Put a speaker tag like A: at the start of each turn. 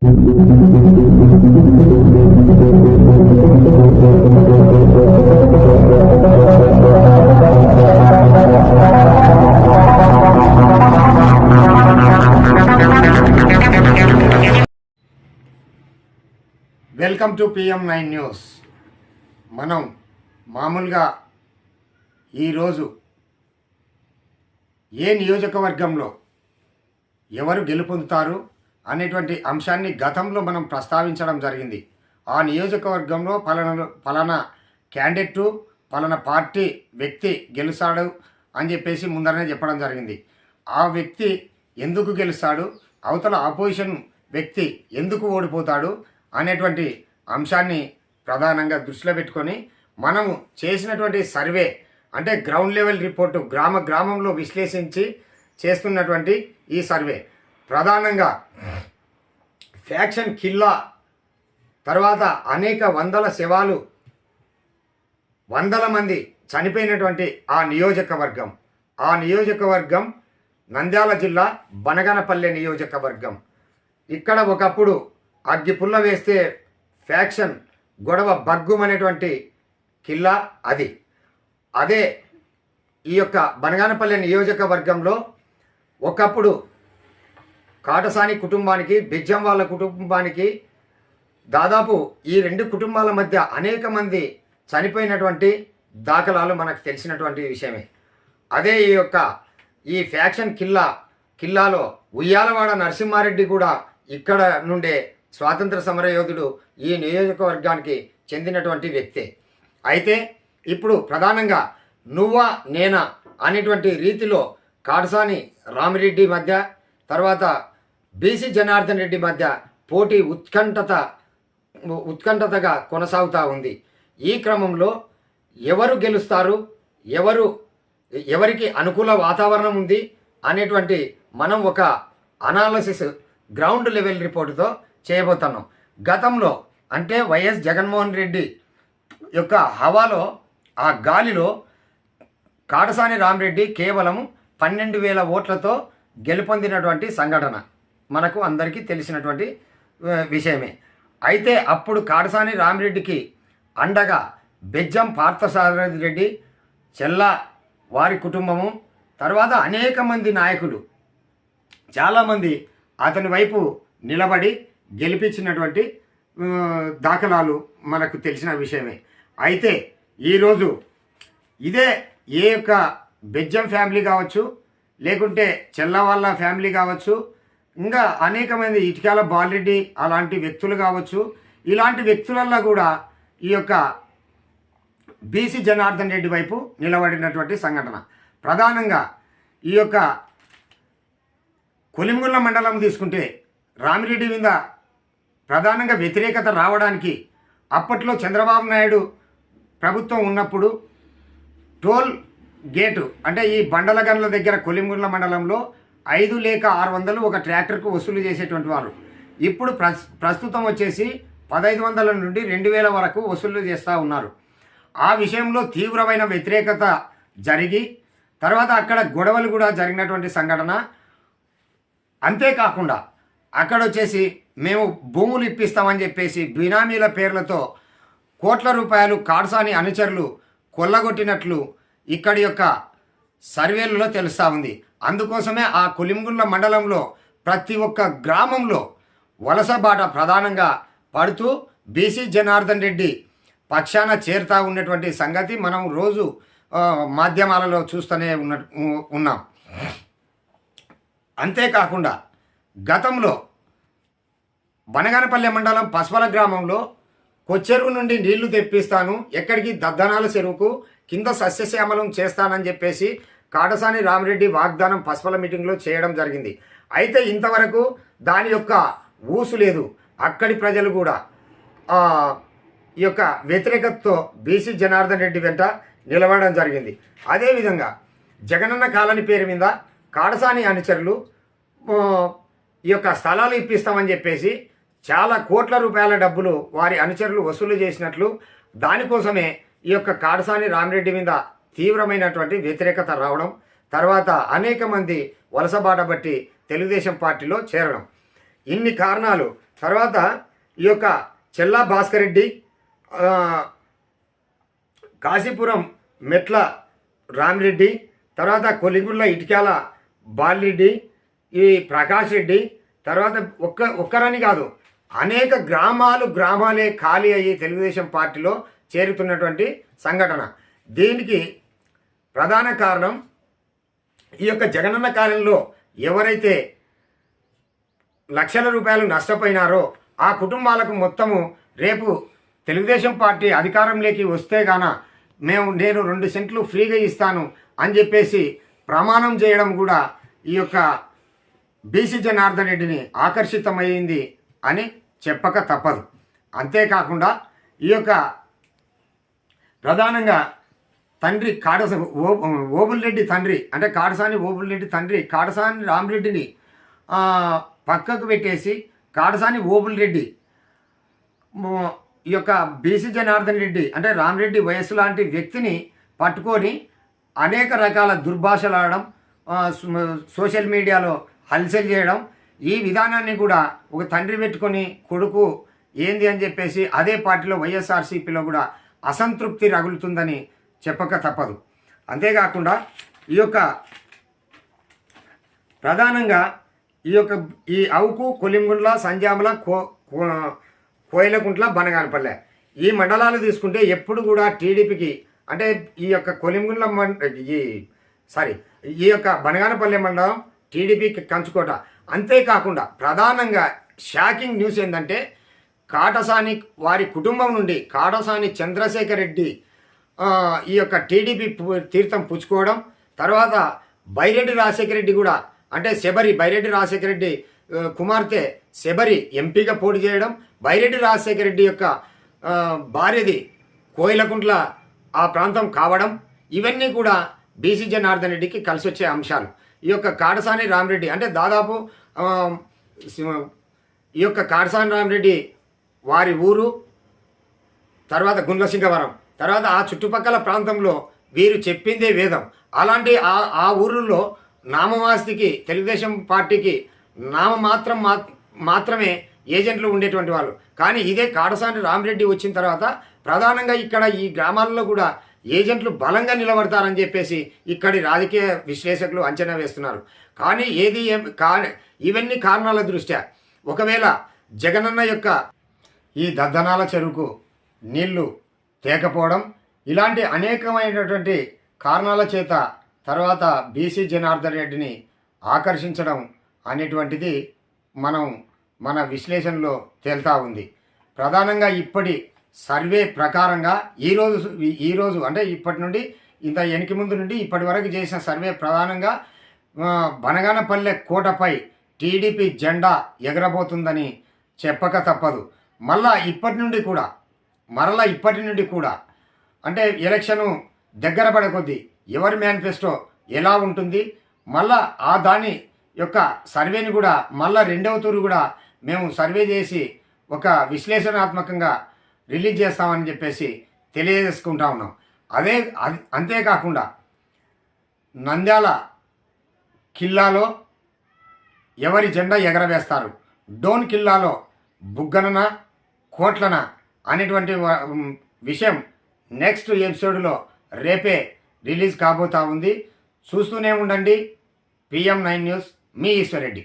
A: Welcome to PM nine news. మనం మామూలుగా ఈరోజు ఏ నియోజకవర్గంలో ఎవరు గెలుపొందుతారు? అనేటువంటి అంశాన్ని గతంలో మనం ప్రస్తావించడం జరిగింది. ఆ నియోజకవర్గంలో పలానా పలానా క్యాండిడేటు పలానా పార్టీ వ్యక్తి గెలుస్తాడు అని చెప్పేసి ముందరనే చెప్పడం జరిగింది. ఆ వ్యక్తి ఎందుకు గెలుస్తాడు? అవతల ఆపోజిషన్ వ్యక్తి ఎందుకు ఓడిపోతాడు? అనేటువంటి అంశాన్ని ప్రధానంగా దృష్టిలో పెట్టుకొని మనము చేసినటువంటి సర్వే అంటే గ్రౌండ్ లెవెల్ రిపోర్టు గ్రామ గ్రామంలో విశ్లేషించి చేస్తున్నటువంటి ఈ సర్వే. ప్రధానంగా ఫ్యాక్షన్ కిల్లా తర్వాత అనేక వందల శవాలు వందల మంది చనిపోయినటువంటి ఆ నియోజకవర్గం. ఆ నియోజకవర్గం నంద్యాల జిల్లా బనగనపల్లె నియోజకవర్గం. ఇక్కడ ఒకప్పుడు అగ్గిపుల్ల వేస్తే ఫ్యాక్షన్ గొడవ బగ్గుమనేటువంటి కిల్లా అది. అదే ఈ యొక్క బనగానపల్లె నియోజకవర్గంలో ఒకప్పుడు కాటసాని కుటుంబానికి బిజ్జం వాళ్ళ కుటుంబానికి దాదాపు ఈ రెండు కుటుంబాల మధ్య అనేక మంది చనిపోయినటువంటి దాఖలాలు మనకు తెలిసినటువంటి విషయమే. అదే ఈ యొక్క ఈ ఫ్యాక్షన్ కిల్లా కిల్లాలో ఉయ్యాలవాడ నరసింహారెడ్డి కూడా ఇక్కడ నుండే స్వాతంత్ర సమరయోధుడు ఈ నియోజకవర్గానికి చెందినటువంటి వ్యక్తే. అయితే ఇప్పుడు ప్రధానంగా నువ్వా నేనా అనేటువంటి రీతిలో కాడసాని రామిరెడ్డి మధ్య తర్వాత బీసీ జనార్దన్ రెడ్డి మధ్య పోటీ ఉత్కంఠత ఉత్కంఠతగా కొనసాగుతూ ఉంది. ఈ క్రమంలో ఎవరు గెలుస్తారు ఎవరు ఎవరికి అనుకూల వాతావరణం ఉంది అనేటువంటి మనం ఒక అనాలసిస్ గ్రౌండ్ లెవెల్ రిపోర్టుతో చేయబోతున్నాం. గతంలో అంటే వైఎస్ జగన్మోహన్ రెడ్డి యొక్క హవాలో ఆ గాలిలో కాటసాని రామరెడ్డి కేవలం పన్నెండు వేల ఓట్లతో గెలుపొందినటువంటి సంఘటన. మనకు అందరికీ తెలిసినటువంటి విషయమే. అయితే అప్పుడు కాడసాని రామిరెడ్డికి అండగా బెజ్జం పార్థసారథి రెడ్డి చెల్ల వారి కుటుంబము తర్వాత అనేక మంది నాయకులు చాలామంది అతని వైపు నిలబడి గెలిపించినటువంటి దాఖలాలు మనకు తెలిసిన విషయమే. అయితే ఈరోజు ఇదే ఏ యొక్క బెజ్జం ఫ్యామిలీ కావచ్చు లేకుంటే చెల్ల వాళ్ళ ఫ్యామిలీ కావచ్చు ఇంకా అనేక మంది ఇటుకాల బాలరెడ్డి అలాంటి వ్యక్తులు కావచ్చు. ఇలాంటి వ్యక్తులల్లో కూడా ఈ యొక్క బీసీ జనార్దన్ రెడ్డి వైపు నిలబడినటువంటి సంఘటన. ప్రధానంగా ఈ యొక్క కొలిమిగుళ్ళ మండలం తీసుకుంటే రామిరెడ్డి మీద ప్రధానంగా వ్యతిరేకత రావడానికి అప్పట్లో చంద్రబాబు నాయుడు ప్రభుత్వం ఉన్నప్పుడు టోల్ గేటు అంటే ఈ బండల గన్ల దగ్గర కొలిమిగుళ్ళ మండలంలో ఐదు లేక ఆరు వందలు ఒక ట్రాక్టర్కు వసూలు చేసేటువంటి వారు ఇప్పుడు ప్రస్ ప్రస్తుతం వచ్చేసి పదహైదు వందల నుండి రెండు వేల వరకు వసూలు చేస్తూ ఉన్నారు. ఆ విషయంలో తీవ్రమైన వ్యతిరేకత జరిగి తర్వాత అక్కడ గొడవలు కూడా జరిగినటువంటి సంఘటన. అంతేకాకుండా అక్కడ వచ్చేసి మేము భూములు ఇప్పిస్తామని చెప్పేసి బినామీల పేర్లతో కోట్ల రూపాయలు కాడసాని అనుచరులు కొల్లగొట్టినట్లు ఇక్కడి యొక్క సర్వేలలో తెలుస్తూ ఉంది. అందుకోసమే ఆ కొలింగుళ్ళ మండలంలో ప్రతి ఒక్క గ్రామంలో వలస బాట ప్రధానంగా పడుతూ బీసీ జనార్దన్ రెడ్డి పక్షాన చేరుతా ఉన్నటువంటి సంగతి మనం రోజు మాధ్యమాలలో చూస్తూనే ఉన్న ఉన్నాం. అంతేకాకుండా గతంలో బనగానపల్లె మండలం పస్వల గ్రామంలో కొచ్చెరువు నుండి నీళ్ళు తెప్పిస్తాను. ఎక్కడికి? దద్దనాల చెరువుకు. కింద సస్యశ్యామలం చేస్తానని చెప్పేసి కాడసాని రామిరెడ్డి వాగ్దానం పసుపల మీటింగ్లో చేయడం జరిగింది. అయితే ఇంతవరకు దాని యొక్క ఊసు లేదు. అక్కడి ప్రజలు కూడా ఈ యొక్క వ్యతిరేకతతో బీసీ జనార్దన్ రెడ్డి వెంట నిలబడడం జరిగింది. అదేవిధంగా జగనన్న కాలనీ పేరు మీద కాడసాని అనుచరులు ఈ యొక్క స్థలాలు ఇప్పిస్తామని చెప్పేసి చాలా కోట్ల రూపాయల డబ్బులు వారి అనుచరులు వసూలు చేసినట్లు దానికోసమే ఈ యొక్క కాడసాని రామిరెడ్డి మీద తీవ్రమైనటువంటి వ్యతిరేకత రావడం తర్వాత అనేక మంది వలసబాట బట్టి తెలుగుదేశం పార్టీలో చేరడం. ఇన్ని కారణాలు తర్వాత ఈ యొక్క చెల్లా భాస్కర్ రెడ్డి కాశీపురం మెట్ల రామిరెడ్డి తర్వాత కొలిగుళ్ళ ఇటికాల బాలిరెడ్డి ఈ ప్రకాష్ రెడ్డి తర్వాత ఒక్క ఒక్కరని కాదు అనేక గ్రామాలు గ్రామాలే ఖాళీ అయ్యి తెలుగుదేశం పార్టీలో చేరుతున్నటువంటి సంఘటన. దీనికి ప్రధాన కారణం ఈ యొక్క జగనన్న కాలంలో ఎవరైతే లక్షల రూపాయలు నష్టపోయినారో ఆ కుటుంబాలకు మొత్తము రేపు తెలుగుదేశం పార్టీ అధికారంలోకి వస్తే గాన మేము నేను రెండు సెంట్లు ఫ్రీగా ఇస్తాను అని చెప్పేసి ప్రమాణం చేయడం కూడా ఈ యొక్క బీసీ జనార్దన్ రెడ్డిని ఆకర్షితమైంది అని చెప్పక తప్పదు. అంతేకాకుండా ఈ యొక్క ప్రధానంగా తండ్రి కాడస ఓ ఓబుల్రెడ్డి తండ్రి అంటే కాడసాని ఓబుల్రెడ్డి తండ్రి కాడసాని రామరెడ్డిని పక్కకు పెట్టేసి కాడసాని ఓబుల్రెడ్డి ఈ యొక్క బీసీ జనార్దన్ రెడ్డి అంటే రామ్రెడ్డి వయస్సు లాంటి వ్యక్తిని పట్టుకొని అనేక రకాల దుర్భాషలు ఆడడం సోషల్ మీడియాలో హల్చల్ చేయడం ఈ విధానాన్ని కూడా ఒక తండ్రి పెట్టుకొని కొడుకు ఏంది అని చెప్పేసి అదే పార్టీలో వైఎస్ఆర్సీపీలో కూడా అసంతృప్తి రగులుతుందని చెప్పక తప్పదు. అంతేకాకుండా ఈ యొక్క ప్రధానంగా ఈ యొక్క ఈ అవుకు కొలింగుండ్ల సంజాముల కో కో- కోయిలకుంట్ల బనగానపల్లె ఈ మండలాలు తీసుకుంటే ఎప్పుడు కూడా టీడీపీకి అంటే ఈ యొక్క కొలింగుండ్ల మండ ఈ సారీ ఈ యొక్క బనగానపల్లె మండలం టీడీపీకి కంచుకోట. అంతేకాకుండా ప్రధానంగా షాకింగ్ న్యూస్ ఏంటంటే కాటసాని వారి కుటుంబం నుండి కాటసాని చంద్రశేఖర్ రెడ్డి ఈ యొక్క టీడీపీ తీర్థం పుచ్చుకోవడం తర్వాత బైరెడ్డి రాజశేఖర రెడ్డి కూడా అంటే శబరి బైరెడ్డి రాజశేఖర రెడ్డి కుమార్తె శబరి ఎంపీగా పోటీ చేయడం బైరెడ్డి రాజశేఖర రెడ్డి యొక్క భార్యది కోయిలకుంట్ల ఆ ప్రాంతం కావడం ఇవన్నీ కూడా బీసీ జనార్దన్ రెడ్డికి కలిసి వచ్చే అంశాలు. ఈ యొక్క కాడసాని రామరెడ్డి అంటే దాదాపు ఈ యొక్క కాడసాని రామరెడ్డి వారి ఊరు తర్వాత గుండ్లసింగవరం. తర్వాత ఆ చుట్టుపక్కల ప్రాంతంలో వీరు చెప్పిందే వేదం. అలాంటి ఆ ఆ ఊరిలో నామవాస్తికి తెలుగుదేశం పార్టీకి నామ మాత్రం మా- మాత్రమే ఏజెంట్లు ఉండేటువంటి వాళ్ళు. కానీ ఇదే కాడసాని రామిరెడ్డి వచ్చిన తర్వాత ప్రధానంగా ఇక్కడ ఈ గ్రామాల్లో కూడా ఏజెంట్లు బలంగా నిలబడతారని చెప్పేసి ఇక్కడి రాజకీయ విశ్లేషకులు అంచనా వేస్తున్నారు. కానీ ఏది ఏం కా ఇవన్నీ కారణాల దృష్ట్యా ఒకవేళ జగనన్న యొక్క ఈ దద్దనాల చెరువుకు నీళ్ళు తేకపోవడం ఇలాంటి అనేకమైనటువంటి కారణాల చేత తర్వాత బీసీ జనార్దన్ రెడ్డిని ఆకర్షించడం అనేటువంటిది మనం మన విశ్లేషణలో తేల్తా ఉంది. ప్రధానంగా ఇప్పటి సర్వే ప్రకారంగా ఈరోజు ఈరోజు అంటే ఇప్పటి నుండి ఇంత వెనక ముందు నుండి ఇప్పటి వరకు చేసిన సర్వే ప్రధానంగా బనగానపల్లె కోటపై టీడీపీ జెండా ఎగరబోతుందని చెప్పక తప్పదు. మళ్ళా ఇప్పటి నుండి కూడా మరలా ఇప్పటి నుండి కూడా అంటే ఎలక్షను దగ్గర పడే కొద్దీ ఎవరి మేనిఫెస్టో ఎలా ఉంటుంది మళ్ళా ఆ దాని యొక్క సర్వేని కూడా మళ్ళా రెండవ తూరు కూడా మేము సర్వే చేసి ఒక విశ్లేషణాత్మకంగా రిలీజ్ చేస్తామని చెప్పేసి తెలియజేసుకుంటా ఉన్నాం. అదే అది- అంతేకాకుండా నంద్యాల కిల్లాలో ఎవరి జెండా ఎగరవేస్తారు? డోన్ కిల్లాలో బుగ్గనన కోట్లన అనేటువంటి విషయం నెక్స్ట్ ఎపిసోడ్లో రేపే రిలీజ్ కాబోతా ఉంది. చూస్తూనే ఉండండి. పిఎం నైన్ న్యూస్ మీ ఈశ్వరెడ్డి